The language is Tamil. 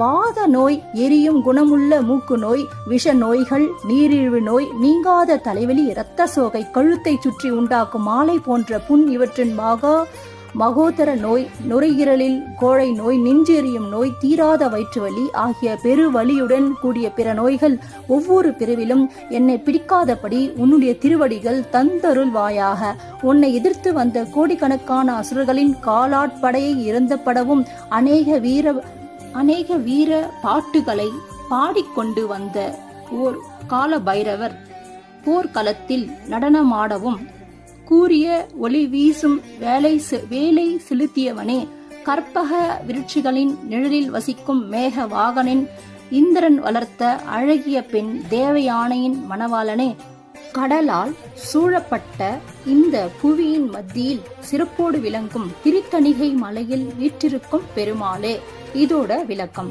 வாத நோய் எரியும் குணமுள்ள மூக்கு நோய் விஷ நோய்கள் நீரிழிவு நோய் நீங்காத தலைவலி இரத்த சோகை கழுத்தை சுற்றி உண்டாக்கும் மாலை போன்ற புண் இவற்றின் மகா மகோதர நோய் நுரையீரலில் கோழை நோய் நெஞ்செறியும் நோய் தீராத வயிற்றுவலி ஆகிய பெரு வலியுடன் கூடிய பிற நோய்கள் ஒவ்வொரு பிரிவிலும் என்னை பிடிக்காதபடி உன்னுடைய திருவடிகள் தந்தருள் வாயாக. உன்னை எதிர்த்து வந்த கோடிக்கணக்கான அசுரர்களின் காலாட்படையை இறந்தப்படவும் அநேக வீர அநேக வீர பாட்டுகளை பாடிக்கொண்டு வந்த ஓர் கால பைரவர் போர்க்களத்தில் நடனமாடவும் கூறிய ஒளி வீசும் வேலை செ- வேலை செலுத்தியவனே கற்பக விருட்சிகளின் நிழலில் வசிக்கும் மேக வாகனின் இந்திரன் வளர்த்த அழகிய பெண் தேவயானையின் மணவாளனே கடலால் சூழப்பட்ட இந்த புவியின் மத்தியில் சிறப்போடு விளங்கும் திருத்தணிகை மலையில் வீற்றிருக்கும் பெருமாளே. இதோட விளக்கம்.